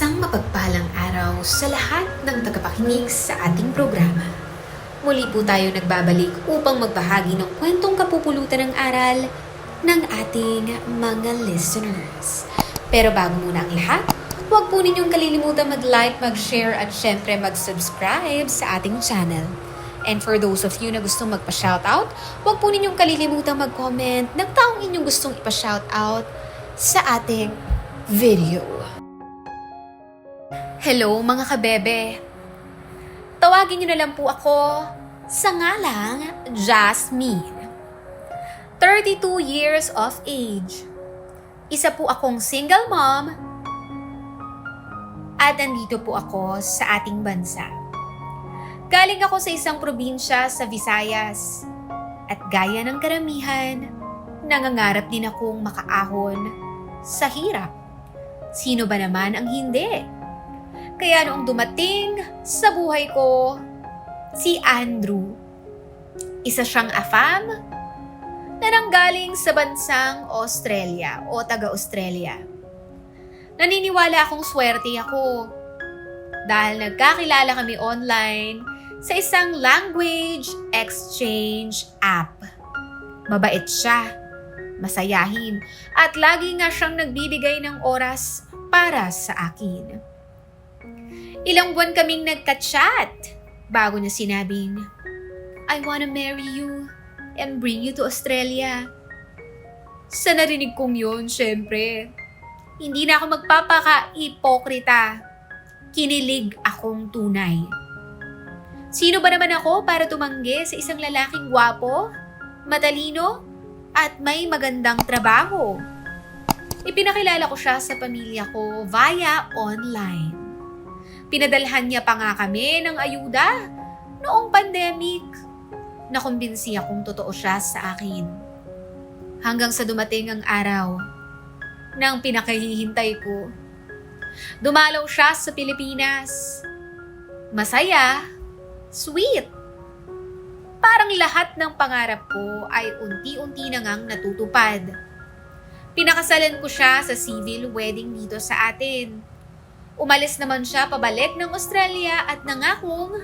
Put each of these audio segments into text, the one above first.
Isang mapagpalang araw sa lahat ng tagapakinig sa ating programa. Muli po tayo nagbabalik upang magbahagi ng kwentong kapupulutan ng aral ng ating mga listeners. Pero bago muna ang lahat, huwag po ninyong kalilimutan mag-like, mag-share at syempre mag-subscribe sa ating channel. And for those of you na gustong magpa-shoutout, huwag po ninyong kalilimutan mag-comment ng taong inyong gustong ipa-shoutout sa ating video. Hello mga kabebe! Tawagin niyo na lang po ako sa ngalang Jasmine. 32 years of age. Isa po akong single mom at nandito po ako sa ating bansa. Galing ako sa isang probinsya sa Visayas at gaya ng karamihan, nangangarap din akong makaahon sa hirap. Sino ba naman ang hindi? Kaya noong dumating sa buhay ko, si Andrew. Isa siyang afam na nanggaling sa bansang Australia o taga-Australia. Naniniwala akong swerte ako dahil nagkakilala kami online sa isang language exchange app. Mabait siya, masayahin, at lagi nga siyang nagbibigay ng oras para sa akin. Ilang buwan kaming nagka-chat bago niya sinabing, I wanna marry you and bring you to Australia. Sa narinig kong yun, syempre, hindi na ako magpapaka-ipokrita. Kinilig akong tunay. Sino ba naman ako para tumanggi sa isang lalaking gwapo, matalino, at may magandang trabaho? Ipinakilala ko siya sa pamilya ko via online. Pinadalhan niya pa nga kami ng ayuda noong pandemic. Nakumbinsi akong totoo siya sa akin. Hanggang sa dumating ang araw ng pinakahihintay ko. Dumalaw siya sa Pilipinas. Masaya, sweet. Parang lahat ng pangarap ko ay unti-unti na ngang natutupad. Pinakasalan ko siya sa civil wedding dito sa atin. Umalis naman siya pabalik ng Australia at nangakong,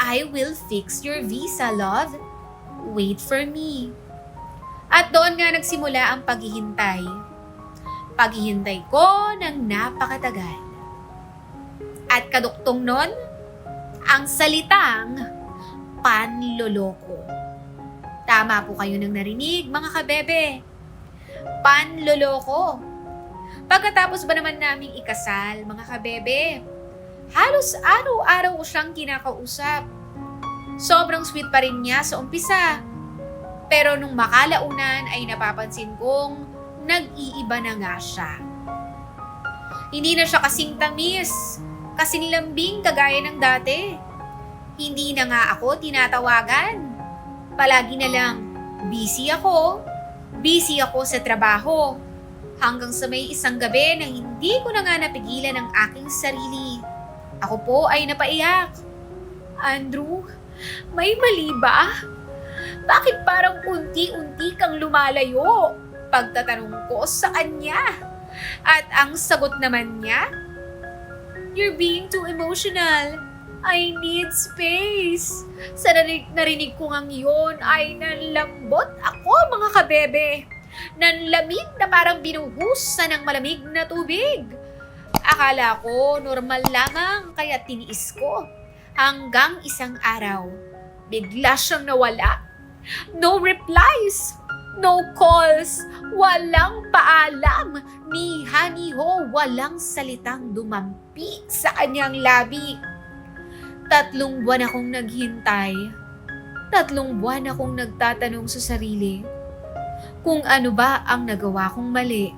I will fix your visa, love. Wait for me. At doon nga nagsimula ang paghihintay. Paghihintay ko ng napakatagal. At kaduktong nun, ang salitang panloloko. Tama po kayo nang narinig, mga kabebe. Panloloko. Pagkatapos ba naman naming ikasal, mga kabebe, halos araw-araw ko siyang kinakausap. Sobrang sweet pa rin niya sa umpisa. Pero nung makalaunan ay napapansin kong nag-iiba na nga siya. Hindi na siya kasing tamis, kasing lambing kagaya ng dati. Hindi na nga ako tinatawagan. Palagi na lang, busy ako, busy ako sa trabaho hanggang sa may isang gabi na hindi ko na nga napigilan ang aking sarili. Ako po ay napaiyak. Andrew, may mali ba? Bakit parang unti-unti kang lumalayo? Pagtatanong ko sa kanya. At ang sagot naman niya, You're being too emotional. I need space. Sa narinig, narinig ko ngang yun ay nalambot ako mga kabebe nanlamig na parang binuhusan ng malamig na tubig. Akala ko normal lamang kaya tiniis ko. Hanggang isang araw, bigla siyang nawala. No replies, no calls, walang paalam, ni Haniho walang salitang dumampi sa kanyang labi. Tatlong buwan akong naghintay. Tatlong buwan akong nagtatanong sa sarili kung ano ba ang nagawa kong mali.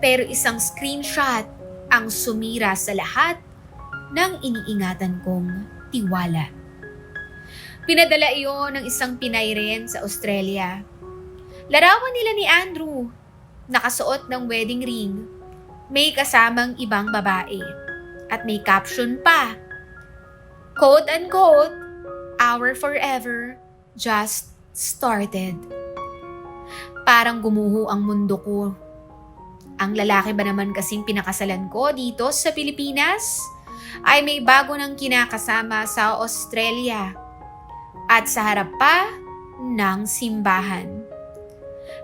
Pero isang screenshot ang sumira sa lahat ng iniingatan kong tiwala. Pinadala iyon ng isang Pinay rin sa Australia. Larawan nila ni Andrew, nakasuot ng wedding ring, may kasamang ibang babae, at may caption pa, quote unquote, our forever just started. Parang gumuho ang mundo ko. Ang lalaki ba naman kasing pinakasalan ko dito sa Pilipinas ay may bago ng kinakasama sa Australia at sa harap pa ng simbahan.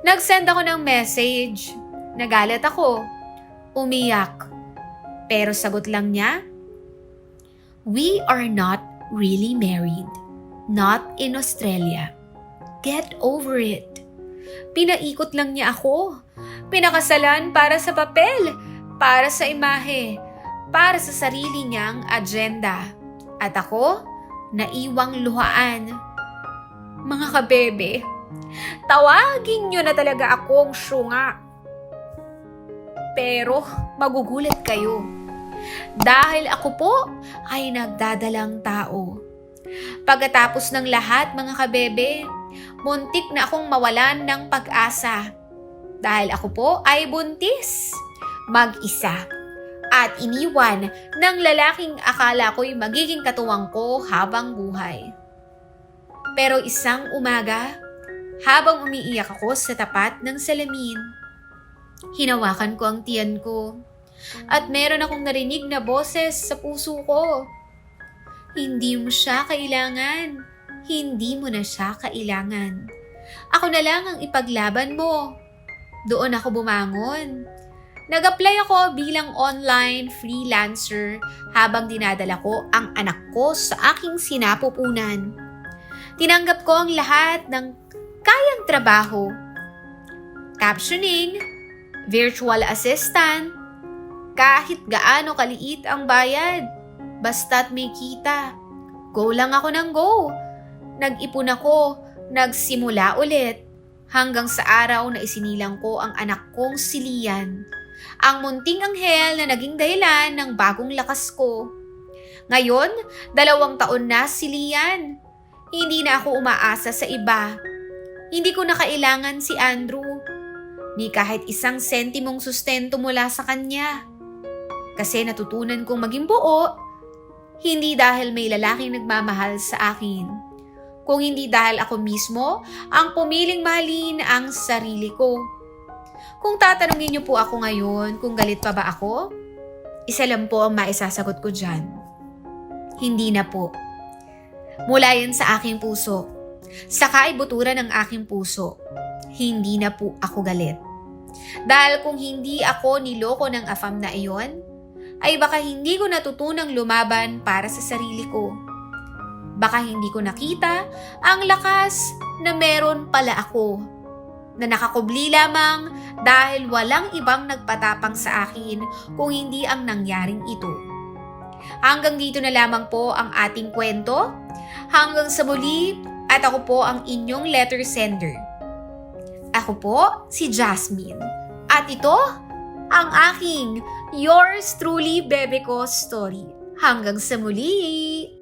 Nag-send ako ng message. Nagalit ako. Umiyak. Pero sagot lang niya, We are not really married. Not in Australia. Get over it. Pinaikot lang niya ako. Pinakasalan para sa papel, para sa imahe, para sa sarili niyang agenda. At ako, naiwang luhaan. Mga kabebe, tawagin niyo na talaga akong syunga. Pero magugulat kayo. Dahil ako po ay nagdadalang tao. Pagkatapos ng lahat mga kabebe, muntik na akong mawalan ng pag-asa. Dahil ako po ay buntis, mag-isa, at iniwan ng lalaking akala ko'y magiging katuwang ko habang buhay. Pero isang umaga, habang umiiyak ako sa tapat ng salamin, hinawakan ko ang tiyan ko at meron akong narinig na boses sa puso ko. Hindi mo siya kailangan. Hindi mo na siya kailangan. Ako na lang ang ipaglaban mo. Doon ako bumangon. Nag-apply ako bilang online freelancer habang dinadala ko ang anak ko sa aking sinapupunan. Tinanggap ko ang lahat ng kayang trabaho. Captioning, virtual assistant, kahit gaano kaliit ang bayad, basta't may kita. Go lang ako ng go. Nag-ipon ako, nagsimula ulit, hanggang sa araw na isinilang ko ang anak kong si Lian. Ang munting anghel na naging dahilan ng bagong lakas ko. Ngayon, dalawang taon na si Lian. Hindi na ako umaasa sa iba. Hindi ko na kailangan si Andrew. Ni kahit isang sentimong sustento mula sa kanya. Kasi natutunan kong maging buo, hindi dahil may lalaking nagmamahal sa akin. Kung hindi dahil ako mismo ang pumiling mahalin ang sarili ko. Kung tatanungin niyo po ako ngayon kung galit pa ba ako, isa lang po ang maisasagot ko dyan. Hindi na po. Mula yan sa aking puso. Sa kaibuturan ng aking puso. Hindi na po ako galit. Dahil kung hindi ako niloko ng afam na iyon, ay baka hindi ko natutunang lumaban para sa sarili ko. Baka hindi ko nakita ang lakas na meron pala ako. Na nakakubli lamang dahil walang ibang nagpatapang sa akin kung hindi ang nangyaring ito. Hanggang dito na lamang po ang ating kwento. Hanggang sa muli at ako po ang inyong letter sender. Ako po si Jasmine. At ito ang aking Yours Truly Bebe Ko story. Hanggang sa muli!